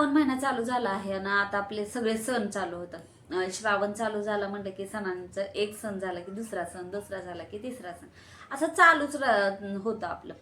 श्रावण महिना चालू झाला आहे आणि आता आपले सगळे सण चालू होतात. श्रावण चालू झाला म्हणलं की सणांचं एक सण झाला की दुसरा सण दुसरा झाला की तिसरा सण. असं चालूच रा- होतं आपलं.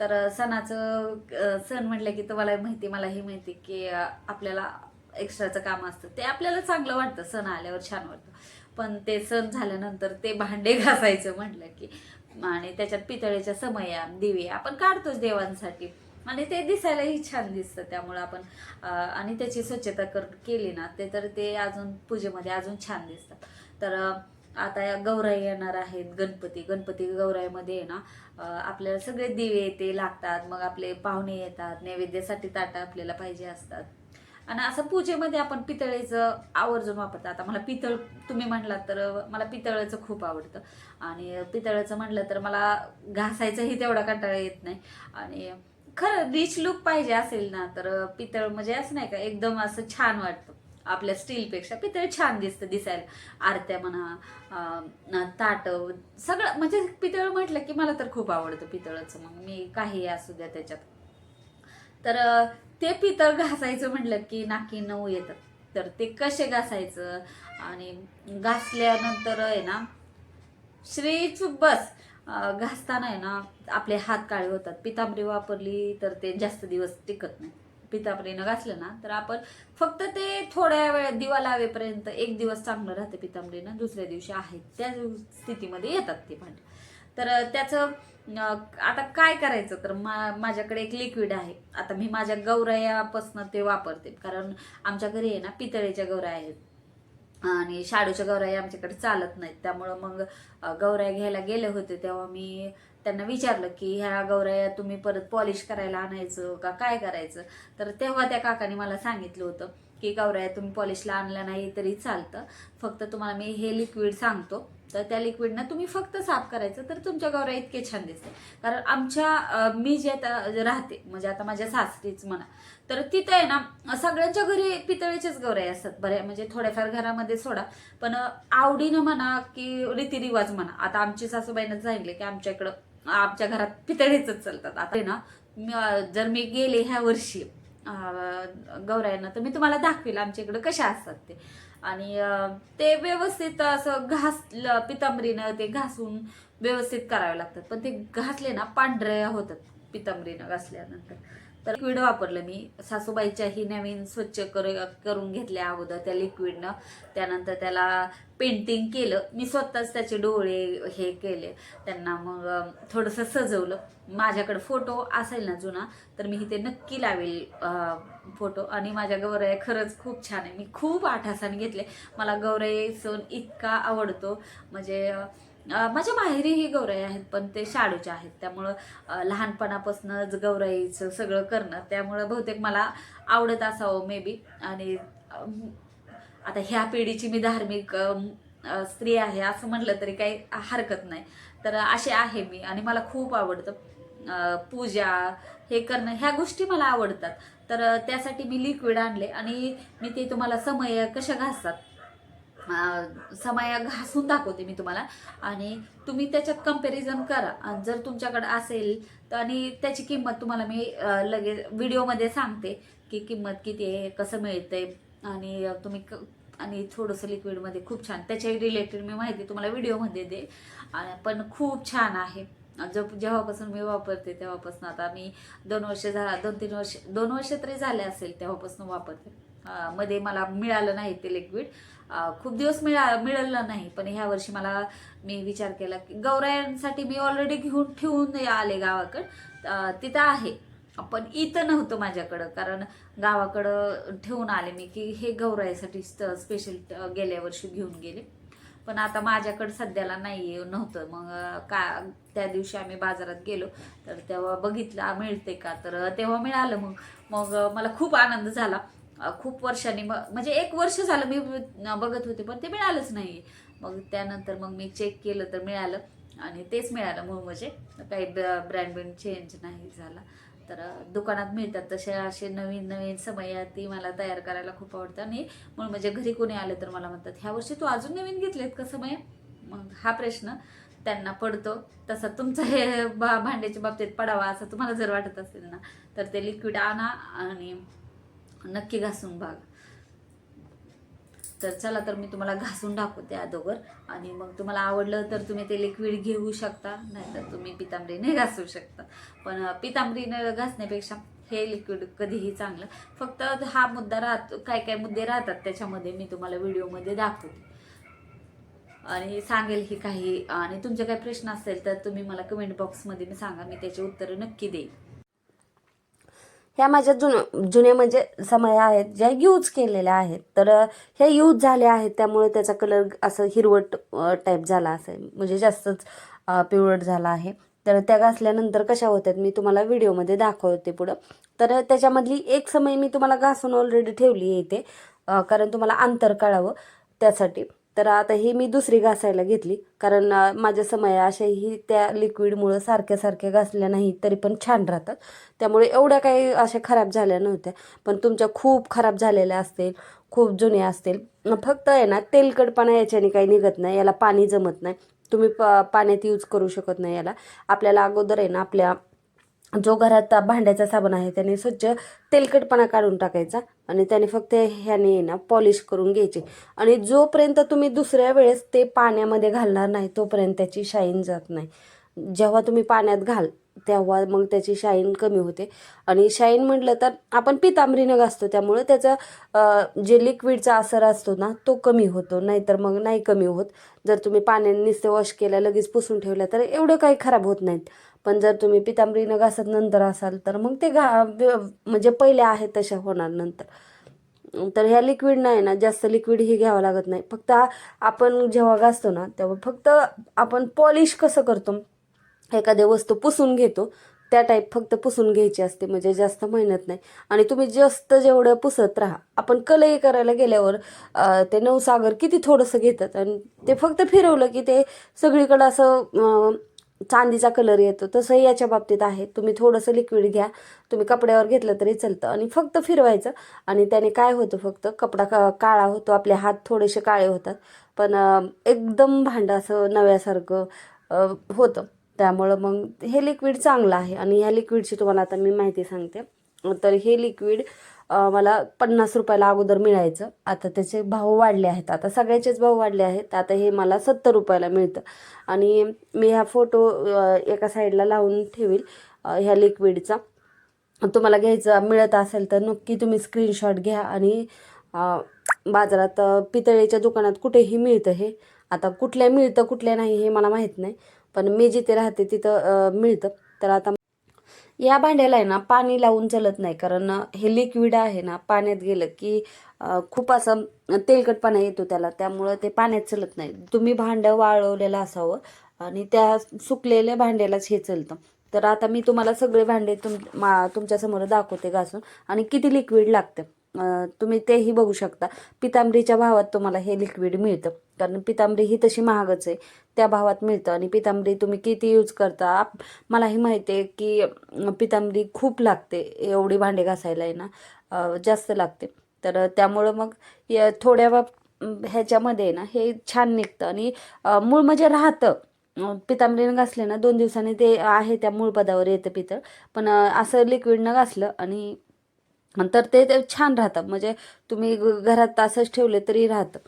तर सणाचं सण म्हटलं की तुम्हाला माहिती मला हे माहिती की आपल्याला एक्स्ट्राचं काम असतं. ते आपल्याला चांगलं वाटतं सण आल्यावर छान वाटतं. पण ते सण झाल्यानंतर ते भांडे घासायचं म्हटलं की आणि त्याच्यात पितळेच्या समया दिवे आपण काढतोच देवांसाठी. आणि ते दिसायलाही छान दिसतं त्यामुळं आपण आणि त्याची स्वच्छता कर केली ना ते तर ते अजून पूजेमध्ये अजून छान दिसतात तर आता या गौराई येणार आहेत गणपती गणपती गौराईमध्ये आहे ना आपल्याला सगळे दिवे ते लागतात मग आपले पाहुणे येतात नैवेद्यासाठी ताटं आपल्याला पाहिजे असतात. आणि असं पूजेमध्ये आपण पितळेचं आवर्जून वापरतात. आता मला पितळ तुम्ही म्हटलात तर मला पितळेचं खूप आवडतं. आणि पितळाचं म्हटलं तर मला घासायचंही तेवढा कंटाळा येत नाही. आणि खरं रिच लुक पाहिजे असेल ना तर पितळ म्हणजे असं नाही का एकदम असं छान वाटतं. आपल्या स्टीलपेक्षा पितळ छान दिसतं दिसायला. आरत्या म्हणा ताट सगळं म्हणजे पितळ म्हटलं की मला तर खूप आवडतं पितळचं. मग मी काही असू द्या त्याच्यात. तर ते पितळ घासायचं म्हटलं की नाकी नऊ येतात. तर ते कसे घासायचं? आणि घासल्यानंतर आहे ना श्री चुप बस. घासताना आहे ना आपले हात काळे होतात. पितांबरी वापरली तर ते जास्त दिवस टिकत नाही. पितांबरीनं घासलं ना तर आपण फक्त ते थोड्या वेळ दिवा लावेपर्यंत एक दिवस चांगलं राहते पितांबरीनं दुसऱ्या दिवशी आहे. त्या स्थितीमध्ये येतात ते भांडे. तर त्याचं आता काय करायचं? तर मा माझ्याकडे एक लिक्विड आहे. आता मी माझ्या गौरायापासनं ते वापरते. कारण आमच्या घरी आहे ना पितळेच्या गौराया आहेत. आणि शाडूच्या गौराया आमच्याकडे चालत नाहीत. त्यामुळं मग अ, घ्यायला गेले होते तेव्हा मी त्यांना विचारलं की ह्या गौराया तुम्ही परत पॉलिश करायला आणायचं का? काय करायचं? तर तेव्हा त्या काकाने मला सांगितलं होतं. की गौराया तुम्ही पॉलिशला आणलं नाही तरी चालतं. फक्त तुम्हाला मी हे लिक्विड सांगतो. तर त्या लिक्विडनं तुम्ही फक्त साफ करायचं तर तुमच्या गौऱ्या इतके छान दिसते. कारण आमच्या मी जे आता राहते म्हणजे आता माझ्या सासरीच म्हणा तर तिथं आहे ना सगळ्यांच्या घरी पितळेचेच गौऱ्या असतात. बऱ्या म्हणजे थोड्याफार घरामध्ये सोडा पण आवडीनं म्हणा की रीतिरिवाज म्हणा. आता आमची सासूबाईनं सांगितले की आमच्या इकडं आमच्या घरात पितळेच चालतात. आता आहे ना जर मी गेले ह्या वर्षी गौरायांना तर मी तुम्हाला दाखवेल आमच्या इकडं कशा असतात ते. आणि ते व्यवस्थित असं घास पितांबरीनं ते घासून व्यवस्थित करावे लागतात. पण ते घासले ना पांढऱ्या होतात पितांबरीनं घासल्यानंतर. तर लिक्विड वापरलं मी. सासूबाईच्याही नवीन स्वच्छ कर करून घेतल्या अगोदर त्या लिक्विडनं त्यानंतर त्याला पेंटिंग केलं. मी स्वतःच त्याचे डोळे हे केले. त्यांना मग थोडंसं सजवलं. माझ्याकडे फोटो असेल ना जुना तर मी इथे नक्की लावेल फोटो आणि माझ्या गौराई खरंच खूप छान आहे. मी खूप आठासाने घेतले. मला गौराई सण इतका आवडतो. म्हणजे माझ्या माहेरीही गौराई आहेत पण ते शाडूच्या आहेत. त्यामुळं लहानपणापासूनच गौराईचं सगळं करणं. त्यामुळं बहुतेक मला आवडत असावं मे बी आणि आता ह्या पिढीची मी धार्मिक स्त्री आहे असं म्हटलं तरी काही हरकत नाही. तर असे आहे मी आणि मला खूप आवडतं पूजा हे करणं ह्या गोष्टी मला आवडतात. तर त्यासाठी मी लिक्विड आणले आणि मी ते तुम्हाला समय कशा घासतात? समया घासून दाखवते मी तुम्हाला. आणि तुम्ही त्याच्यात कंपॅरिझन करा. आणि जर तुमच्याकडं असेल तर आणि त्याची किंमत तुम्हाला मी लगेच व्हिडिओमध्ये सांगते की किंमत किती आहे कसं मिळतंय. आणि तुम्ही क आणि थोडंसं लिक्विडमध्ये खूप छान त्याच्या रिलेटेड मी माहिती तुम्हाला व्हिडिओमध्ये दे. पण खूप छान आहे. जो जेव्हापासून मी वापरते तेव्हापासून आता मी दोन वर्ष झा दोन तीन वर्ष दोन वर्ष तरी झाले असेल तेव्हापासून वापरते. मध्ये मला मिळालं नाही ते लिक्विड खूप दिवस मिळा मिळालं नाही पण ह्या वर्षी मला मी विचार केला की गौरायांसाठी मी ऑलरेडी घेऊन ठेवून आले गावाकडं. तिथं आहे. पण इथं नव्हतं माझ्याकडं कारण गावाकडं ठेवून आले मी की हे गौरायासाठी स्पेशल गेल्या वर्षी घेऊन गेले. पण आता माझ्याकडं सध्याला नाही नव्हतं. मग का त्या दिवशी आम्ही बाजारात गेलो तर तेव्हा बघितलं मिळते का? तर तेव्हा मिळालं मग. मग मला खूप आनंद झाला. खूप वर्षांनी. मग म्हणजे एक वर्ष झालं मी बघत होते पण ते मिळालंच नाही. मग त्यानंतर मग मी चेक केलं तर मिळालं आणि तेच मिळालं मूळ म्हणजे. काही ब्रँड ब्रँड चेंज नाही झाला. तर दुकानात मिळतात तसे असे नवीन नवीन समय ती मला तयार करायला खूप आवडतं. आणि म्हणून म्हणजे घरी कोणी आलं तर मला म्हणतात ह्या वर्षी तू अजून नवीन घेतलेत का समय? मग हा प्रश्न त्यांना पडतो. तसा तुमचा हे भा भांड्याच्या बाबतीत पडावा असं तुम्हाला जर वाटत असेल ना तर ते लिक्विड आणा आणि नक्की घासून बघा. तर चला तर मी तुम्हाला घासून दाखवते अगोदर आणि मग तुम्हाला आवडलं तर तुम्ही ते लिक्विड घेऊ शकता नाहीतर तुम्ही पितांबरीने घासू शकता. पण पितांबरीने घासण्यापेक्षा हे लिक्विड कधीही चांगलं. फक्त हा मुद्दा राहतो काय काय मुद्दे राहतात त्याच्यामध्ये मी तुम्हाला व्हिडिओमध्ये दाखवते. आणि सांगेल ही काही आणि तुमचे काही प्रश्न असेल तर तुम्ही मला कमेंट बॉक्समध्ये मी सांगा मी त्याचे उत्तरं नक्की देईन. ह्या माझ्या जुन जुन्या म्हणजे समया आहेत ज्या यूज केलेल्या आहेत. तर ह्या यूज झाल्या आहेत त्यामुळे त्याचा कलर असं हिरवट टाईप झाला असेल. म्हणजे जास्तच पिवळट झाला आहे. तर त्या घासल्यानंतर कशा होत्यात मी तुम्हाला व्हिडिओमध्ये दाखवते पुढं. तर त्याच्यामधली एक समय मी तुम्हाला घासून ऑलरेडी ठेवली आहे इथे कारण तुम्हाला अंतर कळावं त्यासाठी. तर आता ही मी दुसरी घासायला घेतली. कारण माझ्या समय अशाही त्या लिक्विडमुळं सारख्या सारख्या घासल्या नाही तरी पण छान राहतात. त्यामुळे एवढ्या काही अशा खराब झाल्या नव्हत्या. पण तुमच्या खूप खराब झालेल्या असतील खूप जुन्या असतील. फक्त आहे ना तेलकटपणा याच्याने काही निघत नाही याला पाणी जमत नाही. तुम्ही प पाण्यात यूज करू शकत नाही याला. आपल्याला अगोदर आहे ना आपल्या जो घरात भांड्याचा साबण आहे त्याने स्वच्छ तेलकटपणा काढून टाकायचा आणि त्याने फक्त ह्याने ना पॉलिश करून घ्यायची. आणि जोपर्यंत तुम्ही दुसऱ्या वेळेस ते पाण्यामध्ये घालणार नाही तोपर्यंत त्याची शाईन जात नाही. जेव्हा तुम्ही पाण्यात घाल तेव्हा मग त्याची शाईन कमी होते. आणि शाईन म्हटलं तर आपण पितांबरीनं घासतो त्यामुळं त्याचा जे लिक्विडचा असर असतो ना तो कमी होतो. नाहीतर मग नाही कमी होत. जर तुम्ही पाण्याने नुसते वॉश केल्या लगेच पुसून ठेवल्या तर एवढं काही खराब होत नाहीत. पण जर तुम्ही पितांबरीनं घासत नंतर असाल तर मग ते घा म्हणजे पहिले आहेत तशा होणार नंतर. तर ह्या लिक्विड नाही ना जास्त लिक्विड ही घ्यावं लागत नाही. फक्त आपण जेव्हा घासतो ना तेव्हा फक्त आपण पॉलिश कसं करतो? एखाद्या वस्तू पुसून घेतो त्या टाईप फक्त पुसून घ्यायची असते म्हणजे जास्त मेहनत नाही. आणि तुम्ही जास्त जेवढं पुसत राहा आपण कलई करायला गेल्यावर ते नवसागर किती थोडंसं घेतात. आणि ते फक्त फिरवलं की ते सगळीकडं असं चांदीचा कलर येतो तसंही याच्या बाबतीत आहे. तुम्ही थोडंसं लिक्विड घ्या. तुम्ही कपड्यावर घेतलं तरी चालतं. आणि फक्त फिरवायचं. आणि त्याने काय होतं फक्त कपडा का काळा होतो. आपले हात थोडेसे काळे होतात. पण एकदम भांडं असं नव्यासारखं होतं. त्यामुळं मग हे लिक्विड चांगलं आहे. आणि ह्या लिक्विडची तुम्हाला आता मी माहिती सांगते. तर हे लिक्विड मला पन्नास रुपयाला अगोदर मिळायचं. आता त्याचे भाव वाढले आहेत. आता सगळ्याचेच भाव वाढले आहेत. आता हे मला सत्तर रुपयाला मिळतं. आणि मी ह्या फोटो एका साईडला लावून ठेवील ह्या लिक्विडचा. तुम्हाला घ्यायचं मिळत असेल तर नक्की तुम्ही स्क्रीनशॉट घ्या आणि बाजारात पितळेच्या दुकानात कुठेही मिळतं हे. आता कुठल्या मिळतं कुठल्या नाही हे मला माहीत नाही. पण मी जिथे राहते तिथं मिळतं. तर आता या भांड्याला आहे ना पाणी लावून चलत नाही. कारण हे लिक्विड आहे ना पाण्यात गेलं की खूप असं तेलकटपणा येतो त्याला. त्यामुळं ते पाण्यात चलत नाही. तुम्ही भांडं वाळवलेलं असावं आणि त्या सुकलेल्या भांड्यालाच हे चलतं. तर आता मी तुम्हाला सगळे भांडे तुम मा तुमच्यासमोर दाखवते घासून. आणि किती लिक्विड लागतं? तुम्ही तेही बघू शकता. पितांबरीच्या भावात तुम्हाला हे लिक्विड मिळतं. कारण पितांबरी ही तशी महागच आहे. त्या भावात मिळतं. आणि पितांबरी तुम्ही किती यूज करता? आप- मलाही माहिती आहे की पितांबरी खूप लागते. एवढी भांडे घासायला आहे ना जास्त लागते. तर त्यामुळं मग या थोड्या बाब ह्याच्यामध्ये आहे ना हे छान निघतं. आणि मूळ म्हणजे राहतं. पितांबरीनं घासले ना दोन दिवसांनी ते आहे त्या मूळ पदावर येतं पितळ. पण असं लिक्विडनं घासलं आणि तर ते ते छान राहतं. म्हणजे तुम्ही घरात असंच ठेवले तरी राहतं.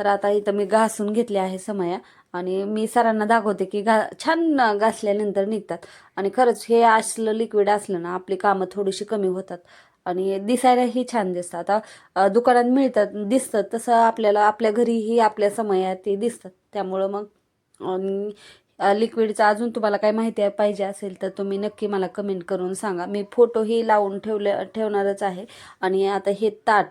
तर आता इथं मी घासून घेतले आहे समया. आणि मी सरांना दाखवते की घा छान घासल्यानंतर निघतात. आणि खरंच हे असलं लिक्विड असलं ना आपली कामं थोडीशी कमी होतात. आणि दिसायलाही छान दिसतात आता दुकानात मिळतात दिसतं तसं आपल्याला आपल्या घरीही आपल्या समयात ते दिसतात. त्यामुळं मग आणि लिक्विडचं अजून तुम्हाला काय माहिती पाहिजे असेल तर तुम्ही नक्की मला कमेंट करून सांगा. मी फोटोही लावून ठेवले ठेवणारच आहे. आणि आता हे ताट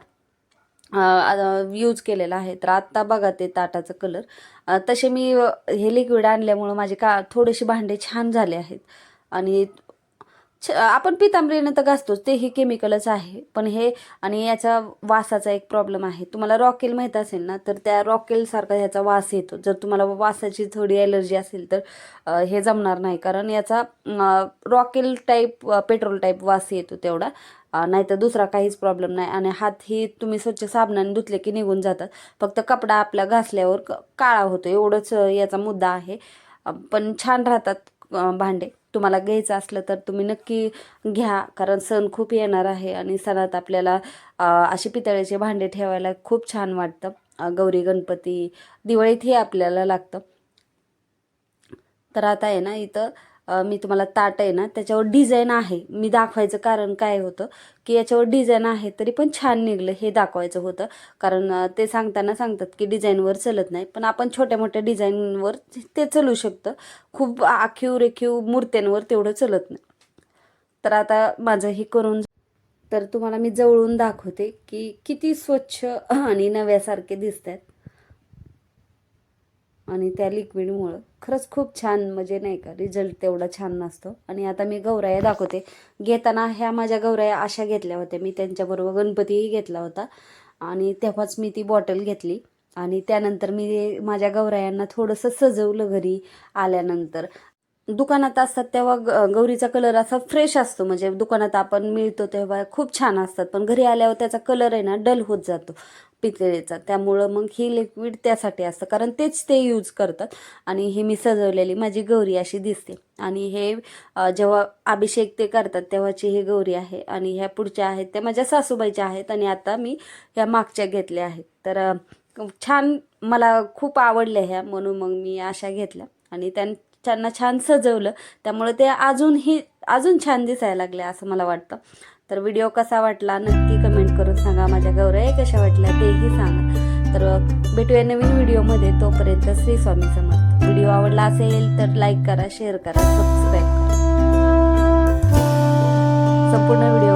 यूज केलेला आहे. तर आत्ता बघा ते ताटाचं कलर तसे मी हे लिक्विड आणल्यामुळं माझे का थोडेसे भांडे छान झाले आहेत. आणि छ आपण पितांबरीनं तर घासतोच तेही केमिकलच आहे. पण हे आणि याचा वासाचा एक प्रॉब्लेम आहे. तुम्हाला रॉकेल माहीत असेल ना तर त्या रॉकेलसारखा ह्याचा वास येतो. जर तुम्हाला वासाची थोडी ॲलर्जी असेल तर हे जमणार नाही. कारण याचा रॉकेल टाईप पेट्रोल टाईप वास येतो तेवढा. नाहीतर दुसरा काहीच प्रॉब्लेम नाही. आणि हात ही तुम्ही स्वच्छ साबणाने धुतले की निघून जातात. फक्त कपडा आपला घासल्यावर क- काळा होतो. एवढंच याचा मुद्दा आहे. पण छान राहतात भांडे. तुम्हाला घ्यायचं असलं तर तुम्ही नक्की घ्या. कारण सण खूप येणार आहे आणि सणात आपल्याला अशी पितळेचे भांडे ठेवायला खूप छान वाटतं. गौरी गणपती दिवाळीत हे आपल्याला लागतं. तर आता आहे ना इथं मी तुम्हाला ताट आहे ना त्याच्यावर डिझाईन आहे. मी दाखवायचं कारण काय होतं की याच्यावर डिझाईन आहे तरी पण छान निघलं हे दाखवायचं होतं. कारण ते सांगताना सांगतात की डिझाईनवर चलत नाही. पण आपण छोट्या मोठ्या डिझाईनवर ते चलू शकतं. खूप आखीव रेखीव मूर्त्यांवर तेवढं चलत नाही. तर आता माझं हे करून तर तुम्हाला मी जवळून दाखवते की किती स्वच्छ आणि नव्यासारखे दिसत आहेत आणि त्या लिक्विडमुळं खरंच खूप छान म्हणजे नाही का रिझल्ट तेवढा छान नसतो. आणि आता मी गौराया दाखवते. घेताना ह्या माझ्या गौराया अशा घेतल्या होत्या. मी त्यांच्याबरोबर गणपतीही घेतला होता. आणि तेव्हाच मी ती बॉटल घेतली. आणि त्यानंतर मी माझ्या गौरायांना थोडंसं सजवलं घरी आल्यानंतर. दुकानात असतात तेव्हा ग गौरीचा कलर असा फ्रेश असतो. म्हणजे दुकानात आपण मिळतो तेव्हा खूप छान असतात. पण घरी आल्यावर त्याचा कलर आहे ना डल होत जातो पितळेचा. त्यामुळं मग ही लिक्विड त्यासाठी असतं. कारण तेच ते यूज करतात. आणि ही मी सजवलेली माझी गौरी अशी दिसते. आणि हे जेव्हा अभिषेक ते करतात तेव्हाची ही गौरी आहे. आणि ह्या पुढच्या आहेत त्या माझ्या सासूबाईच्या आहेत. आणि आता मी ह्या मागच्या घेतल्या आहेत. तर छान मला खूप आवडल्या ह्या. म्हणून मग मी अशा घेतल्या. आणि त्यां त्यांना छान सजवलं. त्यामुळे ते अजूनही अजून छान दिसायला लागले असं मला वाटतं. तर व्हिडिओ कसा वाटला नक्की कमेंट करून सांगा. माझ्या गौरया कशा वाटल्या तेही सांगा. तर भेटूया नवीन व्हिडिओमध्ये. तोपर्यंत श्री स्वामी समर्थ. व्हिडिओ आवडला असेल तर लाईक करा शेअर करा सबस्क्राईब करा. संपूर्ण व्हिडिओ